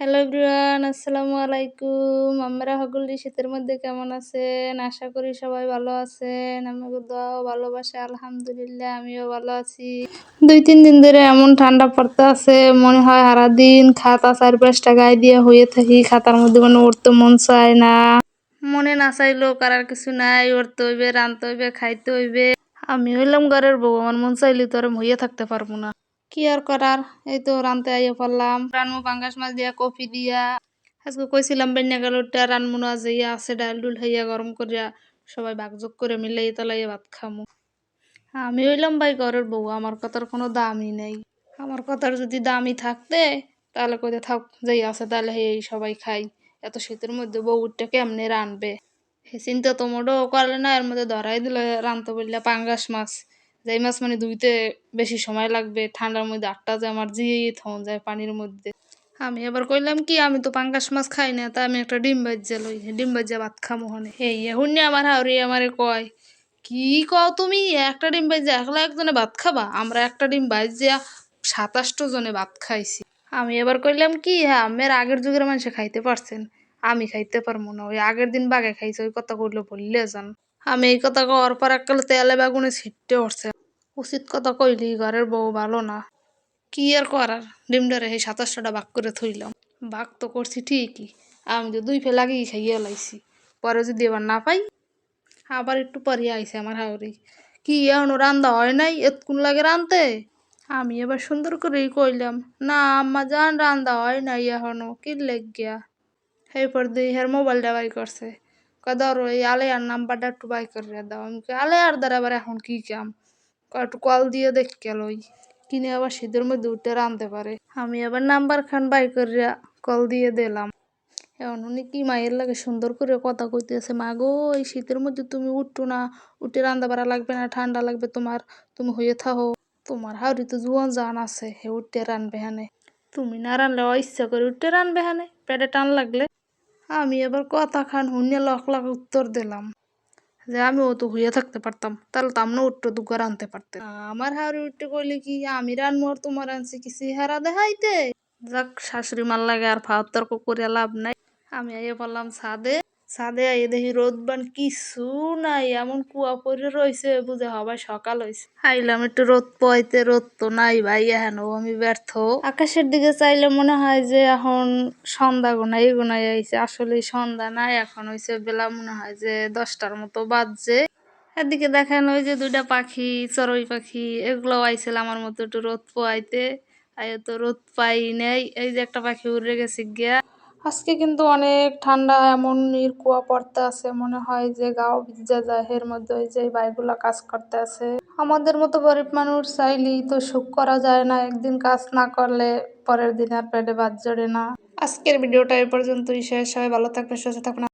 Hello everyone আসসালামু আলাইকুম। আমরা সকলে শীতের মধ্যে কেমন আছেন? আশা করি সবাই ভালো আছেন। আমাকে দোয়াও ভালোবাসে, আলহামদুলিল্লাহ, আমিও ভালো আছি। দুই, তিন দিন ধরে এমন ঠান্ডা পড়তে আছে, মনে হয় সারাদিন খাতা চার পাঁচটা গায়ে দিয়ে হয়ে থাকি, খাতার মধ্যে কোনো উঠতে মন চায় না। মনে না চাইলেও করার কিছু নাই, উঠতে হইবে রানতে হইবে, খাইতে হইবে। আমি হইলাম ঘরের বউ, আমার মন চাইলে তো আর হইয়া থাকতে পারব না। কি আর করার? এই তো রানতে আইয়া পড়লাম। রানমু পাঙ্গাস মাছ দিয়া, কফি দিয়া। আজকে কইছিলাম বেন্যা গালুরটা রানমু না যে ইয়া আছে, ডাল ডুল হইয়া গরম করিয়া সবাই বাগযোগ করে মিলাই তালাইয়া ভাত খামু। আমি হইলাম ভাই ঘরের বউ, আমার কথার কোনো দামই নেই। আমার কথার যদি দামই থাকতে, তাহলে কইতে থাক, যেই আছে তাহলে এই সবাই খাই। এত শীতের মধ্যে বউটা কেমনে রানবে? চিন্তা তো মোটেও করলে না, এর মধ্যে ধরাই দিল, রানতে বললে পাঙ্গাস মাছ। যেই মাছ মানে ধুইতে বেশি সময় লাগবে, ঠান্ডার মধ্যে আটটা যে আমার জিয়ে থন যায় পানির মধ্যে। আমি এবার কইলাম কি, আমি তো পাঙ্গাস মাছ খাই না, তা আমি একটা ডিম বাজ্যা লই, ডিম বাজ্যা ভাত খামো হনে। এই শুনি আমার হাওরি আমারে কয়, কি কও তুমি, একটা ডিম বাজ্যা একলা একজনে ভাত খাবা? আমরা একটা ডিম বাজ্যা সাতাশটো জনে ভাত খাইছি। আমি এবার কইলাম কি হ্যাঁ আমের আগের যুগের মানুষে খাইতে পারছেন, আমি খাইতে পারব না, ওই আগের দিন বাগে খাইছে, ওই কথা কইলে বললে যান। আমি এই কথা কওয়ার পর এককাল তেলে বেগুনে ছিটতে উঠছে উচিত কথা কইলি, ঘরের বউ ভালো না। কি আর করার? ডিম ডিমডারে সেই সাতাশটা ভাগ করে থইলাম। ভাগ তো করছি ঠিকই, আমি তো দুই ফেলা আগেই খাইয়ে লাইছি। পরে যদি এবার না পাই, আবার একটু পরে আইছে আমার হাওরি। কি এখনও রান্দা হয় নাই? এতক্ষণ লাগে রানতে আমি এবার সুন্দর করেই কইলাম, না, আম্মা জান রান্দা হয় নাই এখনও, কি লেগ গিয়া এরপর দিয়ে হের মোবাইলটা বাই করছে। কয় ধরো এই আলেয়ার নাম্বারটা একটু বাই করে দাও। আমি আলেয়ার দ্বারা আবার এখন কি কাম? একটু কল দিয়ে দেখ গেল কিনে আবার শীতের মধ্যে উঠে রানতে পারে। আমি আবার নাম্বার খান বাই করিয়া কল দিয়ে দিলাম। এখন উনি কি মায়ের লাগে সুন্দর করে কথা কইতেছে? মা গো, এই শীতের মধ্যে তুমি উঠো না, উঠে রান্দা বাড়া লাগবে না, ঠান্ডা লাগবে তোমার, তুমি হয়ে থাকো তোমার হাওড়ি তো জুয়ান জান আছে, হে উঠতে রানবে হানে। তুমি না রানলে ইচ্ছা করে উঠতে রানবে হানে, পেটে টান লাগলে। আমি এবার কথা খান হুনে লক লাখ উত্তর দিলাম। যে আমি ও তো হইয়া থাকতে পারতাম, তাহলে তো আমরা উঠতে দুগার আনতে পারতাম আমার হাওড়ি উঠতে কইলে কি, আমি রানবো আর তোমার আনছি কি চেহারা দেখাইতে? যাক, শাশুড়ি মাল লাগে আর ফাওয়ার তর্ক করে লাভ নাই। আমি আইয়া বললাম ছাদে ছাদে আইয়ে দেখি রোদ বান কিছু নাই, এমন কুয়া পরে রয়েছে বুঝে হবাই সকাল হয়েছে আইলাম একটু রোদ পয়তে রোদ তো নাই ভাই এখন, আমি ব্যর্থ। আকাশের দিকে চাইলে মনে হয় যে এখন সন্ধ্যা গোনাই গোনাই আইছে আসলে সন্ধ্যা নাই, এখন হয়েছে বেলা মনে হয় যে দশটার মতো বাজছে। এদিকে দেখেন ওই যে দুইটা পাখি, চড়ুই পাখি এগুলো আইছিল আমার মতো একটু রোদ পোয়াইতে আই তো রোদ পাই নেই, এই যে একটা পাখি উড়ে গেছে গিয়া। আজকে কিন্তু অনেক ঠান্ডা, এমন নির কুয়া পড়তে আছে, মনে হয় যে গাও ভিজা যায়, এর মধ্যে ওই যে বাইগুলা কাজ করতে আছে। আমাদের মতো গরিব মানুষ চাইলেই তো সুখ করা যায় না, একদিন কাজ না করলে পরের দিন আর পেটে বাদ জড়ে না। আজকের ভিডিওটা এই পর্যন্তই শেষ হয় ভালো থাকবে সুস্থ থাকবেন।